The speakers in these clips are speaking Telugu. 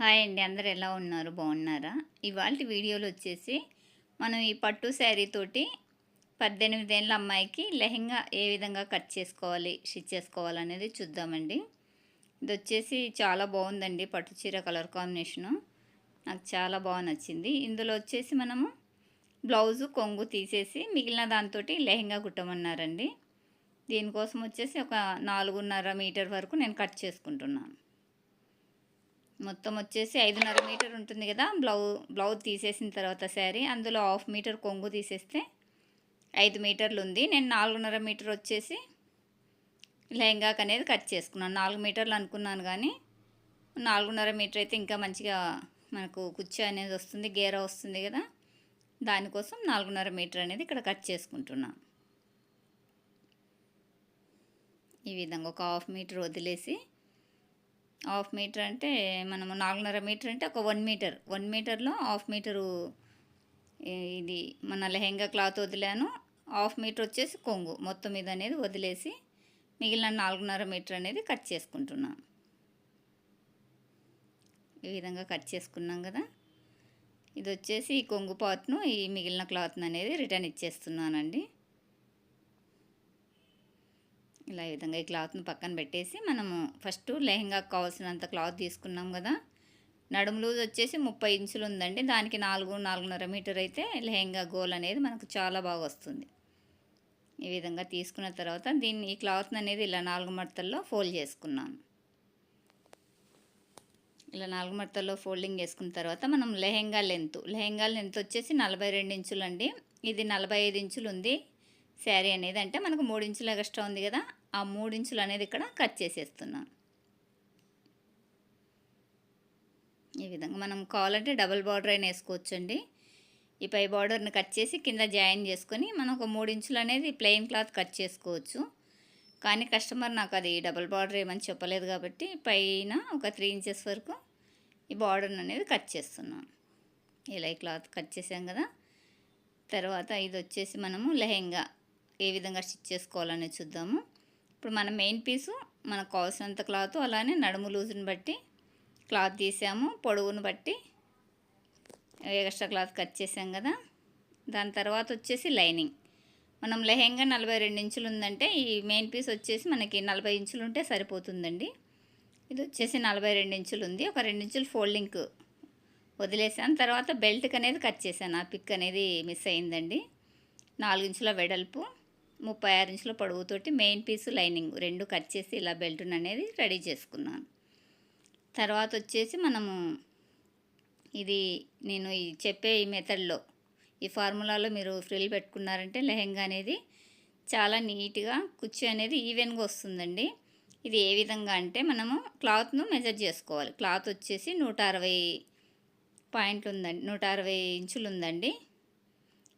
హాయ్ అండి. అందరు ఎలా ఉన్నారు? బాగున్నారా? ఇవాళ వీడియోలో వచ్చేసి మనం ఈ పట్టు శారీ తోటి పద్దెనిమిదేళ్ళ అమ్మాయికి లెహెంగా ఏ విధంగా కట్ చేసుకోవాలి స్టిచ్ చేసుకోవాలి అనేది చూద్దామండి. ఇది వచ్చేసి చాలా బాగుందండి పట్టు చీర కలర్ కాంబినేషను. నాకు చాలా బాగా నచ్చింది. ఇందులో వచ్చేసి మనము బ్లౌజు కొంగు తీసేసి మిగిలిన దాంతో లెహెంగా కుట్టమన్నారండి. దీనికోసం వచ్చేసి ఒక నాలుగున్నర మీటర్ వరకు నేను కట్ చేసుకుంటున్నాను. మొత్తం వచ్చేసి ఐదున్నర మీటర్ ఉంటుంది కదా బ్లౌ బ్లౌజ్ తీసేసిన తర్వాత శారీ అందులో హాఫ్ మీటర్ కొంగు తీసేస్తే ఐదు మీటర్లు ఉంది. నేను నాలుగున్నర మీటర్ వచ్చేసి లెహంగాకి అనేది కట్ చేసుకున్నాను. నాలుగు మీటర్లు అనుకున్నాను కానీ నాలుగున్నర మీటర్ అయితే ఇంకా మంచిగా మనకు కుర్చీ అనేది వస్తుంది గేర వస్తుంది కదా. దానికోసం నాలుగున్నర మీటర్ అనేది ఇక్కడ కట్ చేసుకుంటున్నాను ఈ విధంగా ఒక హాఫ్ మీటర్ వదిలేసి హాఫ్ మీటర్ అంటే మనము నాలుగున్నర మీటర్ అంటే ఒక వన్ మీటర్. వన్ మీటర్లో హాఫ్ మీటరు ఇది మన లెహెంగా క్లాత్ వదిలాను. హాఫ్ మీటర్ వచ్చేసి కొంగు. మొత్తం మీద అనేది వదిలేసి మిగిలిన నాలుగున్నర మీటర్ అనేది కట్ చేసుకుంటున్నాను ఈ విధంగా కట్ చేసుకున్నాం కదా. ఇది వచ్చేసి ఈ కొంగు పార్ట్ను ఈ మిగిలిన క్లాత్ను అనేది రిటర్న్ ఇచ్చేస్తున్నానండి. ఇలా ఈ విధంగా ఈ క్లాత్ను పక్కన పెట్టేసి మనము ఫస్ట్ లెహంగాకి కావాల్సినంత క్లాత్ తీసుకున్నాం కదా. నడుము లూజ్ వచ్చేసి ముప్పై ఇంచులు ఉందండి. దానికి నాలుగు నాలుగున్నర మీటర్ అయితే లెహంగా గోల్ అనేది మనకు చాలా బాగా వస్తుంది. ఈ విధంగా తీసుకున్న తర్వాత దీన్ని ఈ క్లాత్ని అనేది ఇలా నాలుగు మడతల్లో ఫోల్డ్ చేసుకున్నాను ఇలా నాలుగు మడతల్లో ఫోల్డింగ్ చేసుకున్న తర్వాత మనం లెహెంగా లెంత్ లెహెంగా లెంత్ వచ్చేసి నలభై రెండు ఇంచులు అండి ఇది నలభై ఐదు ఇంచులు ఉంది శారీ అనేది అంటే మనకు మూడు ఇంచులు ఎక్స్ట్రా ఉంది కదా. ఆ మూడించులు అనేది ఇక్కడ కట్ చేసేస్తున్నాను ఈ విధంగా మనం కావాలంటే డబుల్ బార్డర్ అయినా వేసుకోవచ్చండి. ఈ పై బార్డర్ని కట్ చేసి కింద జాయిన్ చేసుకొని మనం ఒక మూడించులు అనేది ప్లెయిన్ క్లాత్ కట్ చేసుకోవచ్చు. కానీ కస్టమర్ నాకు అది డబుల్ బార్డర్ ఏమని చెప్పలేదు కాబట్టి పైన ఒక త్రీ ఇంచెస్ వరకు ఈ బార్డర్ అనేది కట్ చేస్తున్నాను ఇలా ఈ క్లాత్ కట్ చేసాం కదా. తర్వాత ఇది వచ్చేసి మనము లెహెంగా ఏ విధంగా స్టిచ్ చేసుకోవాలని చూద్దాము. ఇప్పుడు మన మెయిన్ పీసు మనకు కావాల్సినంత క్లాత్ అలానే నడుము లూజుని బట్టి క్లాత్ తీసాము. పొడవును బట్టి ఎక్స్ట్రా క్లాత్ కట్ చేసాం కదా. దాని తర్వాత వచ్చేసి లైనింగ్ మనం లెహెంగా నలభై రెండు ఇంచులు ఉందంటే ఈ మెయిన్ పీస్ వచ్చేసి మనకి నలభై ఇంచులు ఉంటే సరిపోతుందండి. ఇది వచ్చేసి నలభై రెండు ఇంచులు ఉంది. ఒక రెండు ఇంచులు ఫోల్డింగ్ వదిలేసాను. తర్వాత బెల్ట్కి అనేది కట్ చేశాను ఆ పిక్ అనేది మిస్ అయిందండి. నాలుగు ఇంచుల వెడల్పు. ముప్పై ఆరు ఇంచుల పొడవుతోటి మెయిన్ పీస్ లైనింగ్ రెండు కట్ చేసి ఇలా బెల్ట్ అనేది రెడీ చేసుకున్నాను. తర్వాత వచ్చేసి మనము ఇది నేను ఈ చెప్పే ఈ మెథడ్లో ఈ ఫార్ములాలో మీరు ఫ్రిల్ పెట్టుకున్నారంటే లెహెంగా అనేది చాలా నీట్గా కుర్చీ అనేది ఈవెన్గా వస్తుందండి. ఇది ఏ విధంగా అంటే మనము క్లాత్ను మెజర్ చేసుకోవాలి. క్లాత్ వచ్చేసి నూట అరవై పాయింట్లు ఉందండి నూట అరవై ఇంచులు ఉందండి.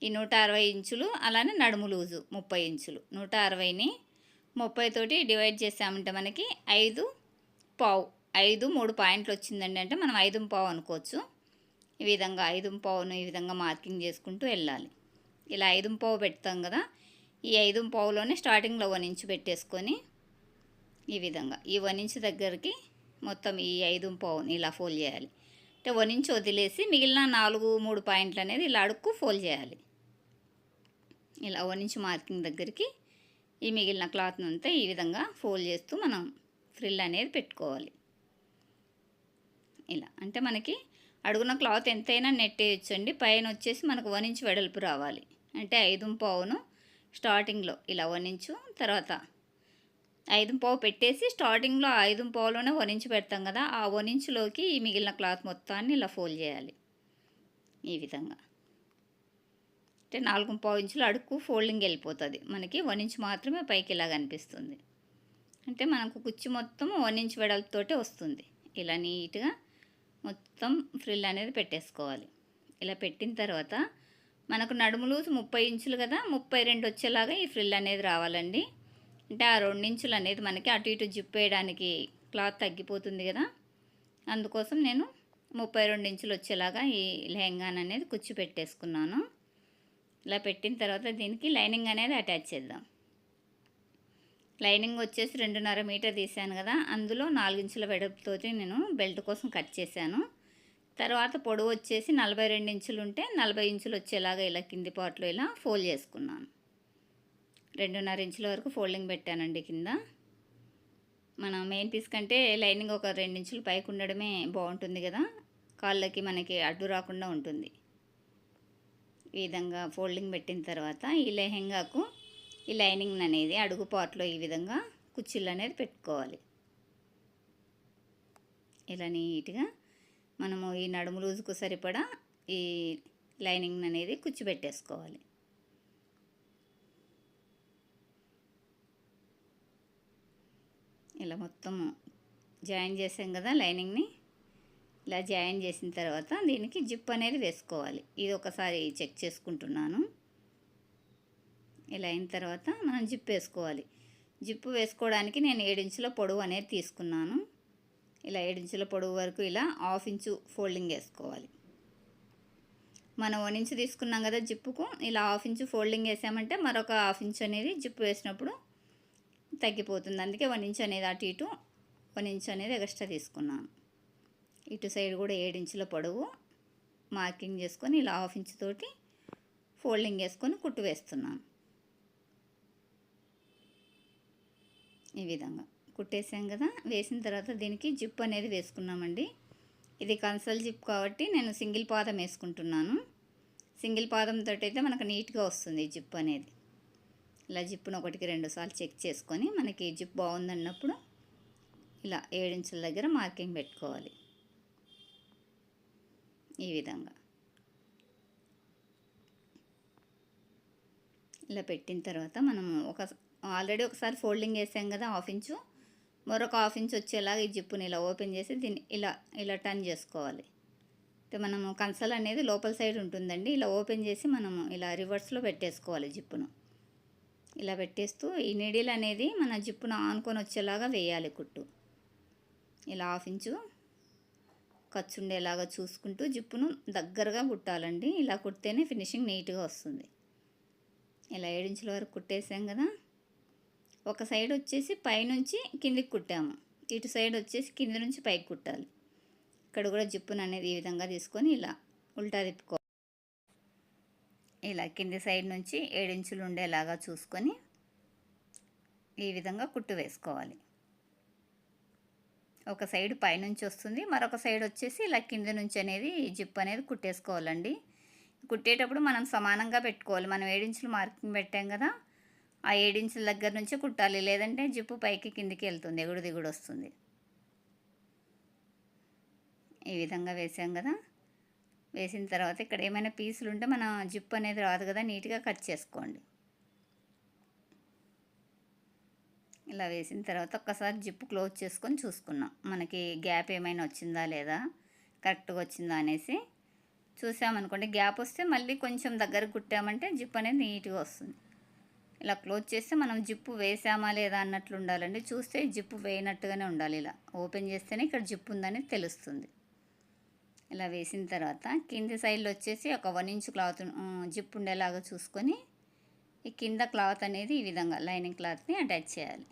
ఈ నూట అరవై ఇంచులు అలానే నడుము లూజు ముప్పై ఇంచులు. నూట అరవైని ముప్పై తోటి డివైడ్ చేసామంటే మనకి ఐదు పావు ఐదు మూడు పాయింట్లు వచ్చిందండి అంటే మనం ఐదు పావు అనుకోవచ్చు. ఈ విధంగా ఐదు పావును ఈ విధంగా మార్కింగ్ చేసుకుంటూ వెళ్ళాలి. ఇలా ఐదు పావు పెడతాం కదా ఈ ఐదు పావులోనే స్టార్టింగ్లో వన్ ఇంచు పెట్టేసుకొని ఈ విధంగా ఈ వన్ ఇంచు దగ్గరికి మొత్తం ఈ ఐదు పావుని ఇలా ఫోల్డ్ చేయాలి. అంటే వన్ ఇంచు వదిలేసి మిగిలిన నాలుగు మూడు పాయింట్లు అనేది ఇలా అడుక్కు ఫోల్డ్ చేయాలి. ఇలా వన్ ఇంచ్ మార్కింగ్ దగ్గరికి ఈ మిగిలిన క్లాత్ అంతా ఈ విధంగా ఫోల్డ్ చేస్తూ మనం ఫ్రిల్ అనేది పెట్టుకోవాలి. ఇలా అంటే మనకి అడుగున క్లాత్ ఎంతైనా నెట్టేయచ్చండి పైన వచ్చేసి మనకు వన్ ఇంచ్ వెడల్పు రావాలి. అంటే ఐదు పావును స్టార్టింగ్లో ఇలా వన్ ఇంచు తర్వాత ఐదు పావు పెట్టేసి స్టార్టింగ్లో ఐదు పావులోనే వన్ ఇంచు పెడతాం కదా. ఆ వన్ ఇంచులోకి ఈ మిగిలిన క్లాత్ మొత్తాన్ని ఇలా ఫోల్డ్ చేయాలి. ఈ విధంగా. అంటే నాలుగు పావు ఇంచులు అడుక్కు ఫోల్డింగ్ వెళ్ళిపోతుంది. మనకి వన్ ఇంచ్ మాత్రమే పైకి ఇలా కనిపిస్తుంది. అంటే మనకు కుచ్చి మొత్తం వన్ ఇంచ్ వెడల్పుతోటే వస్తుంది. ఇలా నీట్గా మొత్తం ఫ్రిల్ అనేది పెట్టేసుకోవాలి. ఇలా పెట్టిన తర్వాత మనకు నడుములు ముప్పై ఇంచులు కదా ముప్పై రెండు వచ్చేలాగా ఈ ఫ్రిల్ అనేది రావాలండి. అంటే ఆ రెండు ఇంచులు అనేది మనకి అటు ఇటు జిప్ వేయడానికి క్లాత్ తగ్గిపోతుంది కదా. అందుకోసం నేను ముప్పై రెండు ఇంచులు వచ్చేలాగా ఈ లెహంగాన్ అనేది కుచ్చి పెట్టేసుకున్నాను. ఇలా పెట్టిన తర్వాత దీనికి లైనింగ్ అనేది అటాచ్ చేద్దాం. లైనింగ్ వచ్చేసి రెండున్నర మీటర్ తీసాను కదా అందులో నాలుగించుల వెడల్పుతోటి నేను బెల్ట్ కోసం కట్ చేశాను. తర్వాత పొడవు వచ్చేసి నలభై రెండు ఇంచులు ఉంటే నలభై ఇంచులు వచ్చేలాగా ఇలా కింది పార్ట్లో ఇలా ఫోల్డ్ చేసుకున్నాను. రెండున్నర ఇంచుల వరకు ఫోల్డింగ్ పెట్టానండి కింద. మన మెయిన్ పీస్ కంటే లైనింగ్ ఒక ఇంచులు పైకి ఉండడమే బాగుంటుంది కదా కాళ్ళకి మనకి అడ్డు రాకుండా ఉంటుంది. ఈ విధంగా ఫోల్డింగ్ పెట్టిన తర్వాత ఈ లెహెంగాకు ఈ లైనింగ్ అనేది అడుగు పాట్లో ఈ విధంగా కుచ్చిళ్ళు అనేది పెట్టుకోవాలి. ఇలా నీట్గా మనము ఈ నడుము లూజుకు సరిపడా ఈ లైనింగ్ అనేది కుచ్చి పెట్టేసుకోవాలి ఇలా మొత్తము జాయిన్ చేసాం కదా లైనింగ్ని. ఇలా జాయిన్ చేసిన తర్వాత దీనికి జిప్ అనేది వేసుకోవాలి. ఇది ఒకసారి చెక్ చేసుకుంటున్నాను. ఇలా అయిన తర్వాత మనం జిప్ వేసుకోవాలి. జిప్పు వేసుకోవడానికి నేను ఏడించుల పొడవు అనేది తీసుకున్నాను. ఇలా ఏడించుల పొడవు వరకు ఇలా హాఫ్ ఇంచు ఫోల్డింగ్ వేసుకోవాలి. మనం వన్ ఇంచు తీసుకున్నాం కదా జిప్పుకు ఇలా హాఫ్ ఇంచు ఫోల్డింగ్ వేసామంటే మరొక హాఫ్ ఇంచు అనేది జిప్పు వేసినప్పుడు తగ్గిపోతుంది. అందుకే వన్ ఇంచు అనేది అటు ఇటు వన్ ఇంచు అనేది ఎక్స్ట్రా తీసుకున్నాను. ఇటు సైడ్ కూడా ఏడించుల పొడవు మార్కింగ్ చేసుకొని ఇలా హాఫ్ ఇంచ్ తోటి ఫోల్డింగ్ వేసుకొని కుట్టు వేస్తున్నాను. ఈ విధంగా కుట్టేసాం కదా. వేసిన తర్వాత దీనికి జిప్ అనేది వేసుకున్నామండి. ఇది కన్సల్ జిప్ కాబట్టి నేను సింగిల్ పాదం వేసుకుంటున్నాను. సింగిల్ పాదంతో అయితే మనకు నీట్గా వస్తుంది జిప్ అనేది. ఇలా జిప్పును ఒకటికి రెండు సార్లు చెక్ చేసుకొని మనకి జిప్ బాగుందన్నప్పుడు ఇలా ఏడించుల దగ్గర మార్కింగ్ పెట్టుకోవాలి. ఈ విధంగా. ఇలా పెట్టిన తర్వాత మనము ఒక ఆల్రెడీ ఒకసారి ఫోల్డింగ్ వేసాం కదా హాఫ్ ఇంచు. మరొక హాఫ్ ఇంచ్ వచ్చేలాగా ఈ జిప్పుని ఇలా ఓపెన్ చేసి దీన్ని ఇలా ఇలా టర్న్ చేసుకోవాలి. అంటే మనము కన్సల్ అనేది లోపల సైడ్ ఉంటుందండి. ఇలా ఓపెన్ చేసి మనము ఇలా రివర్స్లో పెట్టేసుకోవాలి జిప్పును. ఇలా పెట్టేస్తూ ఈ నీడిల్ అనేది మన జిప్పును ఆనుకొని వచ్చేలాగా వేయాలి కుట్టు. ఇలా హాఫ్ ఇంచు ఖర్చు ఉండేలాగా చూసుకుంటూ జిప్పును దగ్గరగా కుట్టాలండి. ఇలా కుడితేనే ఫినిషింగ్ నీట్గా వస్తుంది. ఇలా ఏడించుల వరకు కుట్టేసాం కదా. ఒక సైడ్ వచ్చేసి పైనుంచి కిందికి కుట్టాము. ఇటు సైడ్ వచ్చేసి కింది నుంచి పైకి కుట్టాలి. ఇక్కడ కూడా జిప్పును అనేది ఈ విధంగా తీసుకొని ఇలా ఉల్టా తిప్పుకో ఇలా కింది సైడ్ నుంచి ఏడించులు ఉండేలాగా చూసుకొని ఈ విధంగా కుట్టు వేసుకోవాలి. ఒక సైడ్ పైనుంచి వస్తుంది. మరొక సైడ్ వచ్చేసి ఇలా కింద నుంచి అనేది జిప్ అనేది కుట్టేసుకోవాలండి. కుట్టేటప్పుడు మనం సమానంగా పెట్టుకోవాలి. మనం ఏడించులు మార్కింగ్ పెట్టాం కదా ఆ ఏడించుల దగ్గర నుంచే కుట్టాలి. లేదంటే జిప్పు పైకి కిందికి వెళ్తుంది ఎగుడు దిగుడు వస్తుంది. ఈ విధంగా వేసాం కదా. వేసిన తర్వాత ఇక్కడ ఏమైనా పీసులు ఉంటే మన జిప్ అనేది రాదు కదా నీట్గా కట్ చేసుకోండి. ఇలా వేసిన తర్వాత ఒక్కసారి జిప్పు క్లోజ్ చేసుకొని చూసుకున్నాం. మనకి గ్యాప్ ఏమైనా వచ్చిందా లేదా? కరెక్ట్గా వచ్చిందా అనేసి చూసామనుకోండి గ్యాప్ వస్తే మళ్ళీ కొంచెం దగ్గర కుట్టామంటే జిప్ అనేది నీట్గా వస్తుంది. ఇలా క్లోజ్ చేస్తే మనం జిప్పు వేసామా లేదా అన్నట్లు ఉండాలండి. చూస్తే జిప్పు వేయనట్టుగానే ఉండాలి ఇలా. ఓపెన్ చేస్తేనే ఇక్కడ జిప్పు ఉందని తెలుస్తుంది. ఇలా వేసిన తర్వాత కింది సైడ్లో వచ్చేసి ఒక వన్ ఇంచ్ క్లాత్ జిప్ ఉండేలాగా చూసుకొని ఈ కింద క్లాత్ అనేది ఈ విధంగా లైనింగ్ క్లాత్ని అటాచ్ చేయాలి.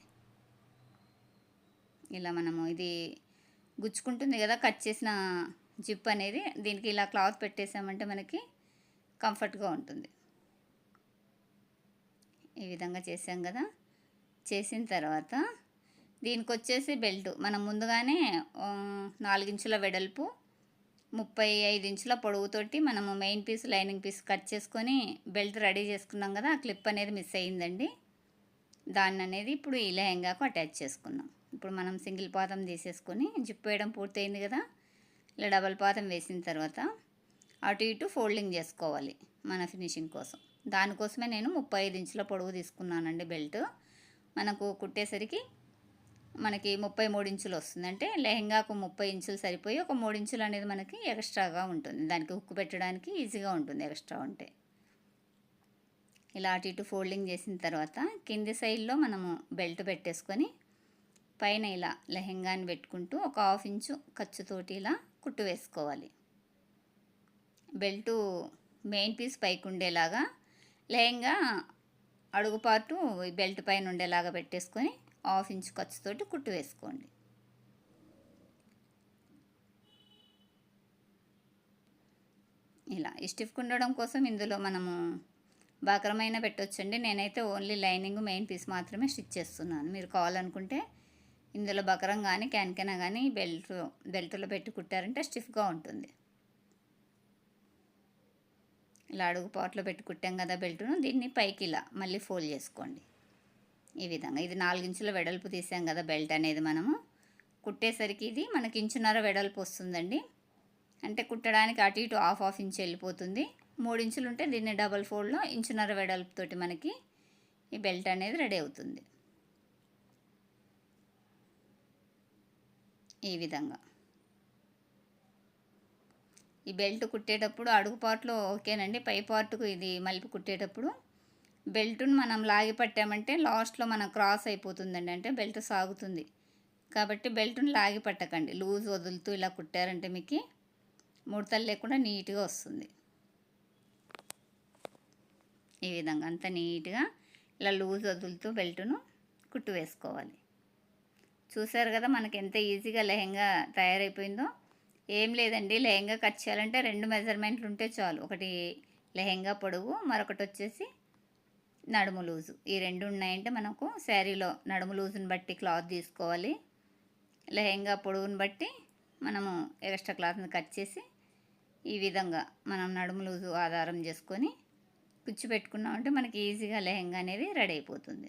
ఇలా మనము ఇది గుచ్చుకుంటుంది కదా కట్ చేసిన జిప్ అనేది దీనికి ఇలా క్లాత్ పెట్టేసామంటే మనకి కంఫర్ట్గా ఉంటుంది. ఈ విధంగా చేసాం కదా. చేసిన తర్వాత దీనికి వచ్చేసి బెల్ట్. మనం ముందుగానే నాలుగించుల వెడల్పు ముప్పై ఐదు ఇంచుల పొడవుతోటి మనము main piece lining piece cut చేసుకొని బెల్ట్ రెడీ చేసుకున్నాం కదా ఆ క్లిప్ అనేది మిస్ అయ్యిందండి. దాన్ని అనేది ఇప్పుడు ఈ లెహంగాకు అటాచ్ చేసుకున్నాం. ఇప్పుడు మనం సింగిల్ పాదం తీసేసుకొని జిప్ వేయడం పూర్తయింది కదా? ఇలా డబల్ పాదం వేసిన తర్వాత అటు ఇటు ఫోల్డింగ్ చేసుకోవాలి మన ఫినిషింగ్ కోసం. దానికోసమే నేను ముప్పై ఐదు ఇంచుల పొడవు తీసుకున్నానండి బెల్ట్. మనకు కుట్టేసరికి మనకి ముప్పై మూడు ఇంచులు వస్తుంది. అంటే లెహెంగాకు ముప్పై ఇంచులు సరిపోయి ఒక మూడు ఇంచులు అనేది మనకి ఎక్స్ట్రాగా ఉంటుంది. దానికి ఉక్కు పెట్టడానికి ఈజీగా ఉంటుంది ఎక్స్ట్రా ఉంటే. ఇలా అటు ఇటు ఫోల్డింగ్ చేసిన తర్వాత కింది సైడ్లో మనము బెల్ట్ పెట్టేసుకొని పైన ఇలా లెహెంగాని పెట్టుకుంటూ ఒక హాఫ్ ఇంచు ఖర్చుతోటి ఇలా కుట్టు వేసుకోవాలి. బెల్టు మెయిన్ పీస్ పైకి ఉండేలాగా లెహెంగా అడుగుపాటు బెల్ట్ పైన ఉండేలాగా పెట్టేసుకొని హాఫ్ ఇంచు ఖర్చుతోటి కుట్టు వేసుకోండి. ఇలా స్టిఫ్ ఉండడం కోసం ఇందులో మనము బాక్రమైన పెట్టొచ్చండి. నేనైతే ఓన్లీ లైనింగ్ మెయిన్ పీస్ మాత్రమే స్టిచ్ చేస్తున్నాను. మీరు కావాలనుకుంటే ఇందులో బకరం కానీ క్యాన్కెనా కానీ బెల్ట్ బెల్ట్లో పెట్టి కుట్టారంటే స్టిఫ్గా ఉంటుంది. ఇలా అడుగు పాట్లో పెట్టి కుట్టాం కదా బెల్ట్ను దీన్ని పైకి ఇలా మళ్ళీ ఫోల్డ్ చేసుకోండి. ఈ విధంగా. ఇది నాలుగించుల వెడల్పు తీసాం కదా బెల్ట్ అనేది మనము. కుట్టేసరికి ఇది మనకి ఇంచున్నర వెడల్పు వస్తుందండి. అంటే కుట్టడానికి అటు ఇటు హాఫ్ హాఫ్ ఇంచ్ వెళ్ళిపోతుంది. మూడు ఇంచులు ఉంటే దీన్ని డబల్ ఫోల్డ్లో ఇంచున్నర వెడల్పుతోటి మనకి ఈ బెల్ట్ అనేది రెడీ అవుతుంది. ఈ విధంగా. ఈ బెల్ట్ కుట్టేటప్పుడు అడుగు పార్ట్లో ఓకేనండి పై పార్ట్కు ఇది మలిపి కుట్టేటప్పుడు బెల్ట్ను మనం లాగి పట్టామంటే లాస్ట్లో మనం క్రాస్ అయిపోతుందండి అంటే బెల్ట్ సాగుతుంది. కాబట్టి బెల్ట్ను లాగి పట్టకండి లూజ్ వదులుతూ ఇలా కుట్టారంటే మీకు ముడతలు లేకుండా నీట్గా వస్తుంది. ఈ విధంగా అంత నీట్గా ఇలా లూజ్ వదులుతూ బెల్ట్ను కుట్టు వేసుకోవాలి. చూసారు కదా మనకి ఎంత ఈజీగా లెహంగా తయారైపోయిందో. ఏం లేదండి లెహంగా కట్ చేయాలంటే రెండు మెజర్మెంట్లు ఉంటే చాలు. ఒకటి లెహంగా పొడవు మరొకటి వచ్చేసి నడుము లూజు. ఈ రెండు ఉన్నాయంటే మనకు శారీలో నడుము లూజుని బట్టి క్లాత్ తీసుకోవాలి. లెహంగా పొడవుని బట్టి మనము ఎక్స్ట్రా క్లాత్ని కట్ చేసి ఈ విధంగా మనం నడుము లూజు ఆధారం చేసుకొని కుచ్చి పెట్టుకున్నామంటే మనకి ఈజీగా లెహంగా అనేది రెడీ అయిపోతుంది.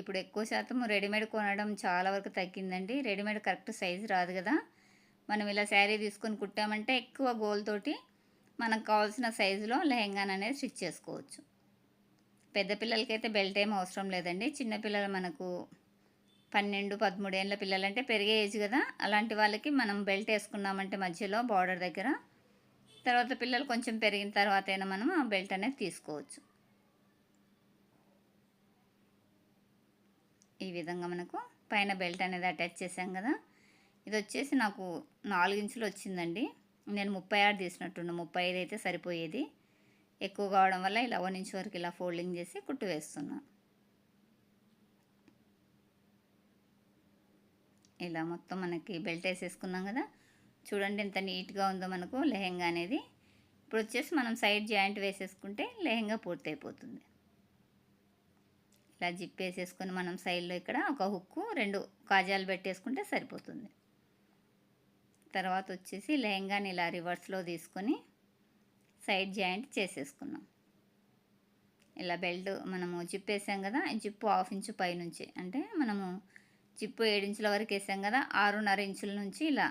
ఇప్పుడు ఎక్కువ శాతం రెడీమేడ్ కొనడం చాలా వరకు తగ్గిందండి. రెడీమేడ్ కరెక్ట్ సైజు రాదు కదా. మనం ఇలా శారీ తీసుకొని కుట్టామంటే ఎక్కువ గోల్తోటి మనకు కావాల్సిన సైజులో లెహంగాన్ అనేది స్టిచ్ చేసుకోవచ్చు. పెద్ద పిల్లలకైతే బెల్ట్ ఏం అవసరం లేదండి. చిన్నపిల్లలు మనకు పన్నెండు పదమూడేళ్ళ పిల్లలంటే పెరిగే ఏజ్ కదా. అలాంటి వాళ్ళకి మనం బెల్ట్ వేసుకున్నామంటే మధ్యలో బార్డర్ దగ్గర తర్వాత పిల్లలు కొంచెం పెరిగిన తర్వాత అయినా మనం ఆ బెల్ట్ అనేది తీసుకోవచ్చు. ఈ విధంగా మనకు పైన బెల్ట్ అనేది అటాచ్ చేసాం కదా. ఇది వచ్చేసి నాకు నాలుగు ఇంచులు వచ్చిందండి. నేను ముప్పై ఆరు తీసినట్టున్నా ముప్పై ఐదు అయితే సరిపోయేది. ఎక్కువ కావడం వల్ల ఇలా వన్ ఇంచ్ వరకు ఇలా ఫోల్డింగ్ చేసి కుట్టు వేస్తున్నాను ఇలా మొత్తం మనకి బెల్ట్ వేసేసుకున్నాం కదా. చూడండి ఎంత నీట్గా ఉందో మనకు లెహెంగా అనేది. ఇప్పుడు వచ్చేసి మనం సైడ్ జాయింట్ వేసేసుకుంటే లెహెంగా పూర్తి అయిపోతుంది ఇలా జిప్ వేసేసుకొని మనం సైడ్లో ఇక్కడ ఒక హుక్కు రెండు కాజాలు పెట్టేసుకుంటే సరిపోతుంది. తర్వాత వచ్చేసి లెహంగాని ఇలా రివర్స్లో తీసుకొని సైడ్ జాయింట్ చేసేసుకున్నాం ఇలా బెల్ట్ మనము జిప్ వేసాం కదా జిప్పు హాఫ్ ఇంచు పైనుంచి అంటే మనము జిప్పు ఏడించుల వరకు వేసాం కదా ఆరున్నర ఇంచుల నుంచి ఇలా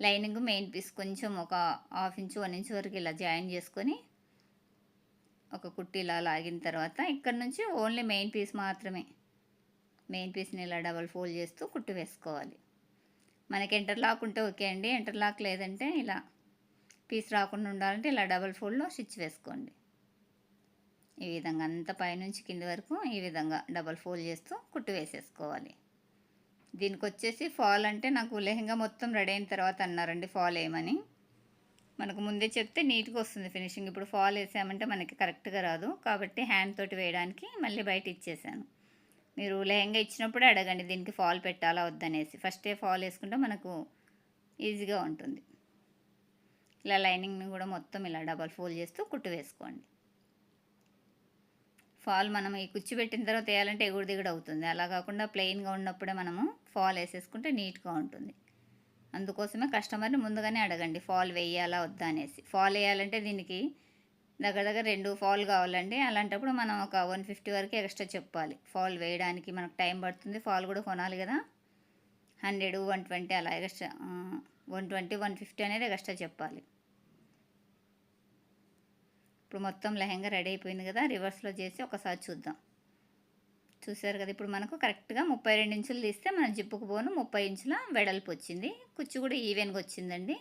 లైనింగ్ మెయిన్ పీస్ కొంచెం ఒక హాఫ్ ఇంచు వన్ ఇంచు వరకు ఇలా జాయిన్ చేసుకొని ఒక కుట్టి ఇలా లాగిన తర్వాత ఇక్కడ నుంచి ఓన్లీ మెయిన్ పీస్ మాత్రమే. మెయిన్ పీస్ని ఇలా డబల్ ఫోల్డ్ చేస్తూ కుట్టు వేసుకోవాలి. మనకి ఇంటర్లాక్ ఉంటే ఓకే అండి. ఇంటర్లాక్ లేదంటే ఇలా పీస్ రాకుండా ఉండాలంటే ఇలా డబల్ ఫోల్డ్లో స్టిచ్ వేసుకోండి. ఈ విధంగా అంత పైనుంచి కింది వరకు ఈ విధంగా డబల్ ఫోల్డ్ చేస్తూ కుట్టు వేసేసుకోవాలి. దీనికి వచ్చేసి ఫాల్ అంటే నాకు లెహంగా మొత్తం రెడీ అయిన తర్వాత అన్నారండి ఫాల్ ఏమని. మనకు ముందే చెప్తే నీట్గా వస్తుంది ఫినిషింగ్. ఇప్పుడు ఫాల్ వేసామంటే మనకి కరెక్ట్గా రాదు. కాబట్టి హ్యాండ్ తోటి వేయడానికి మళ్ళీ బయట ఇచ్చేసాను. మీరు లెహంగా ఇచ్చినప్పుడే అడగండి దీనికి ఫాల్ పెట్టాలా వద్దనేసి. ఫస్టే ఫాల్ వేసుకుంటే మనకు ఈజీగా ఉంటుంది. ఇలా లైనింగ్ని కూడా మొత్తం ఇలా డబల్ ఫోల్డ్ చేస్తూ కుట్టు వేసుకోండి. ఫాల్ మనం ఈ కుచ్చి పెట్టిన తర్వాత వేయాలంటే ఎగుడు దిగుడు అవుతుంది. అలా కాకుండా ప్లెయిన్గా ఉన్నప్పుడే మనము ఫాల్ వేసేసుకుంటే నీట్గా ఉంటుంది. అందుకోసమే కస్టమర్ని ముందుగానే అడగండి ఫాల్ వేయాలా వద్దా? అనేసి. ఫాల్ వేయాలంటే దీనికి దగ్గర దగ్గర రెండు ఫాల్ కావాలండి. అలాంటప్పుడు మనం ఒక వన్ ఫిఫ్టీ వరకు ఎక్స్ట్రా చెప్పాలి. ఫాల్ వేయడానికి మనకు టైం పడుతుంది. ఫాల్ కూడా కొనాలి కదా. హండ్రెడ్ వన్ ట్వంటీ అలా extra one twenty one fifty అనేది ఎక్స్ట్రా చెప్పాలి. ఇప్పుడు మొత్తం లెహంగా రెడీ అయిపోయింది కదా. రివర్స్లో చేసి ఒకసారి చూద్దాం. చూసారు కదా ఇప్పుడు మనకు కరెక్ట్గా ముప్పై రెండు ఇంచులు తీస్తే మన జిప్పుకు పోను ముప్పై ఇంచుల వెడల్పు వచ్చింది. కుచ్చు కూడా ఈవెన్గా వచ్చిందండి.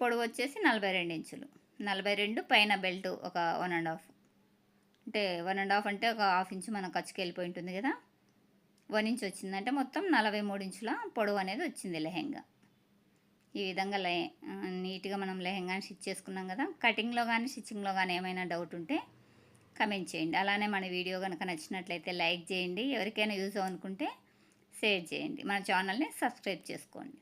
పొడవు వచ్చేసి నలభై రెండు ఇంచులు. నలభై రెండు పైన బెల్ట్ ఒక వన్ అండ్ హాఫ్. అంటే వన్ అండ్ హాఫ్ అంటే ఒక హాఫ్ ఇంచు మన ఖర్చుకి వెళ్ళిపోయి ఉంటుంది కదా. వన్ ఇంచ్ వచ్చిందంటే మొత్తం నలభై మూడు ఇంచుల పొడవు అనేది వచ్చింది లెహెంగా. ఈ విధంగా లే నీట్గా మనం లెహెంగాని స్టిచ్ చేసుకున్నాం కదా. కటింగ్లో కానీ స్టిచ్చింగ్లో కానీ ఏమైనా డౌట్ ఉంటే కమెంట్ చేయండి. అలానే మన వీడియో కనుక నచ్చినట్లయితే లైక్ చేయండి. ఎవరికైనా యూజ్ అనుకుంటే షేర్ చేయండి. మన ఛానల్ని సబ్స్క్రైబ్ చేసుకోండి.